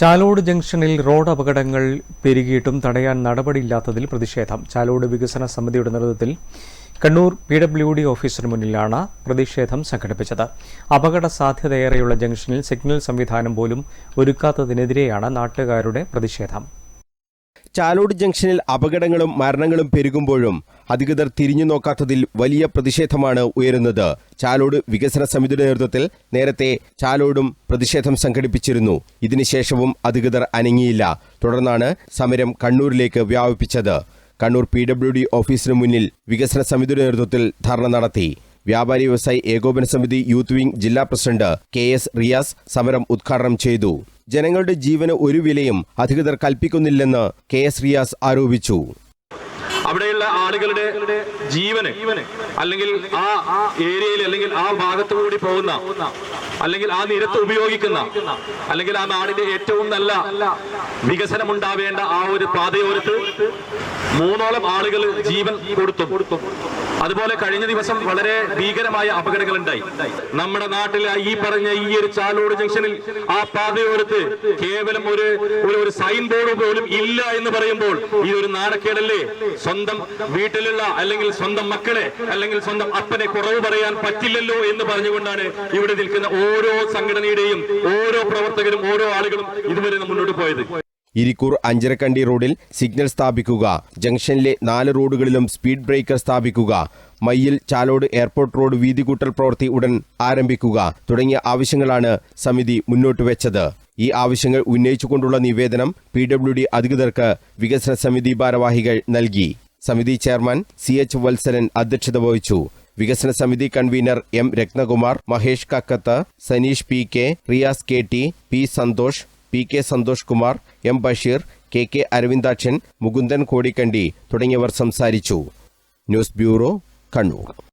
ചാലോട് ജംഗ്ഷനിൽ റോഡ് അപകടങ്ങൾ പെരുകിയിട്ടും തടയാൻ നടപടിയില്ലാത്തതിൽ പ്രതിഷേധം. ചാലോട് വികസന സമിതിയുടെ നേതൃത്വത്തിൽ കണ്ണൂർ പി ഡബ്ല്യു ഡി ഓഫീസിന് മുന്നിലാണ് പ്രതിഷേധം സംഘടിപ്പിച്ചത്. അപകട സാധ്യതയേറെയുള്ള ജംഗ്ഷനിൽ സിഗ്നൽ സംവിധാനം പോലും ഒരുക്കാത്തതിനെതിരെയാണ് നാട്ടുകാരുടെ പ്രതിഷേധം. ചാലോട് ജംഗ്ഷനിൽ അപകടങ്ങളും മരണങ്ങളും പെരുകുമ്പോഴും അധികൃതർ തിരിഞ്ഞു നോക്കാത്തതിൽ വലിയ പ്രതിഷേധമാണ് ഉയരുന്നത്. ചാലോട് വികസന സമിതിയുടെ നേതൃത്വത്തിൽ നേരത്തെ ചാലോടും പ്രതിഷേധം സംഘടിപ്പിച്ചിരുന്നു. ഇതിനുശേഷവും അധികൃതർ അനങ്ങിയില്ല. തുടർന്നാണ് സമരം കണ്ണൂരിലേക്ക് വ്യാപിപ്പിച്ചത്. കണ്ണൂർ പി ഡബ്ല്യു ഡി ഓഫീസിന് മുന്നിൽ വികസന സമിതിയുടെ നേതൃത്വത്തിൽ ധർണ നടത്തി. വ്യാപാരി വ്യവസായി ഏകോപന സമിതി യൂത്ത് വിംഗ് ജില്ലാ പ്രസിഡന്റ് കെ എസ് റിയാസ് സമരം ഉദ്ഘാടനം ചെയ്തു. ജനങ്ങളുടെ ജീവന് ഒരു വിലയും അധികൃതർ കൽപ്പിക്കുന്നില്ലെന്ന് കെ എസ് റിയാസ് ആരോപിച്ചു. അവിടെയുള്ള ആളുകളുടെ ജീവന് അല്ലെങ്കിൽ ആ ഏരിയയിൽ അല്ലെങ്കിൽ ആ ഭാഗത്തു കൂടി പോകുന്ന അല്ലെങ്കിൽ ആ നിരത്ത് ഉപയോഗിക്കുന്ന അല്ലെങ്കിൽ ആ നാടിന്റെ ഏറ്റവും നല്ല വികസനം ഉണ്ടാവേണ്ട ആ ഒരു പാതയോരത്ത് മൂന്നോളം ആളുകൾ ജീവൻ കൊടുത്തു. അതുപോലെ കഴിഞ്ഞ ദിവസം വളരെ ഭീകരമായ അപകടങ്ങൾ ഉണ്ടായി നമ്മുടെ നാട്ടിലെ ഈ പറഞ്ഞ ഈ ഒരു ചാലോട് ജംഗ്ഷനിൽ ആ പാതയോരത്ത് കേവലം ഒരു ഒരു- സൈൻ ബോർഡ് പോലും ഇല്ല എന്ന് പറയുമ്പോൾ ഒരു നാണക്കേടല്ലേ? സ്വന്തം വീട്ടിലുള്ള അല്ലെങ്കിൽ സ്വന്തം മക്കളെ അല്ലെങ്കിൽ സ്വന്തം അപ്പനെ കുറവ് പറയാൻ പറ്റില്ലല്ലോ എന്ന് പറഞ്ഞുകൊണ്ടാണ് ഇവിടെ നിൽക്കുന്ന ഓരോ സംഘടനയുടെയും ഓരോ പ്രവർത്തകരും ഓരോ ആളുകളും ഇതുവരെ മുന്നോട്ട് പോയത്. ഇരിക്കൂർ അഞ്ചരക്കണ്ടി റോഡിൽ സിഗ്നൽ സ്ഥാപിക്കുക. ജംഗ്ഷനിലെ നാല് റോഡുകളിലും സ്പീഡ് ബ്രേക്കർ സ്ഥാപിക്കുക. മയ്യിൽ ചാലോട് എയർപോർട്ട് റോഡ് വീതികൂട്ടൽ പ്രവൃത്തി ഉടൻ ആരംഭിക്കുക തുടങ്ങിയ ആവശ്യങ്ങളാണ് സമിതി മുന്നോട്ട് വെച്ചത്. ഈ ആവശ്യങ്ങൾ ഉന്നയിച്ചുകൊണ്ടുള്ള നിവേദനം പി ഡബ്ല്യു ഡി അധികൃതർക്ക് വികസന സമിതി ഭാരവാഹികൾ നൽകി. സമിതി ചെയർമാൻ സി എച്ച് വത്സരൻ അധ്യക്ഷത വഹിച്ചു. വികസന സമിതി convener M Ratnakumar Mahesh Kakkath Saneesh P K Riyas K T P Santhosh P K Santhosh Kumar M Basheer K K Aravindakshan Mukundan Kodikkandi തുടങ്ങിയവർ സംസാരിച്ചു. News bureau Kannur.